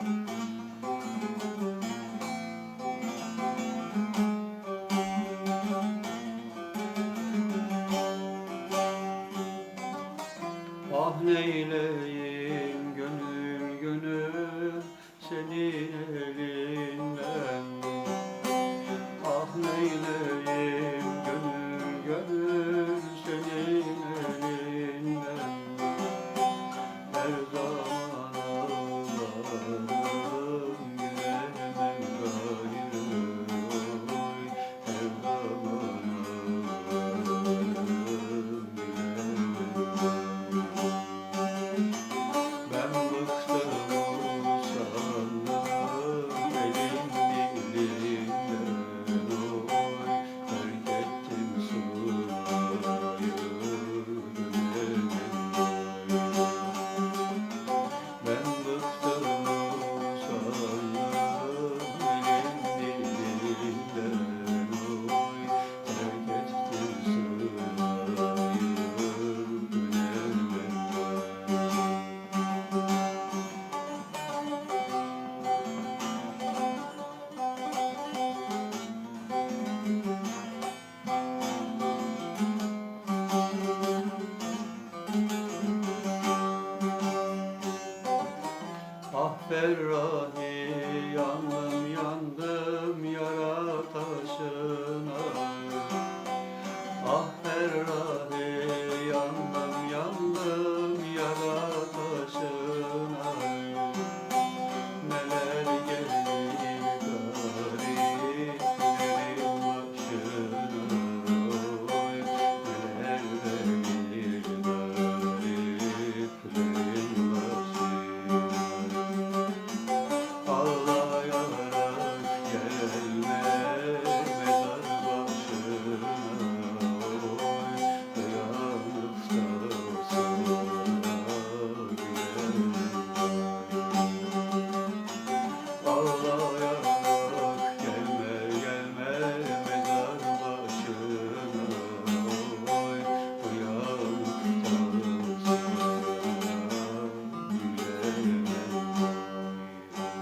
Ah neyleyim gönül gönül senin elinden. Ah neyleyim gönül gönül senin elinden. Her zaman Ah Ferrani yandım yandım yara taşı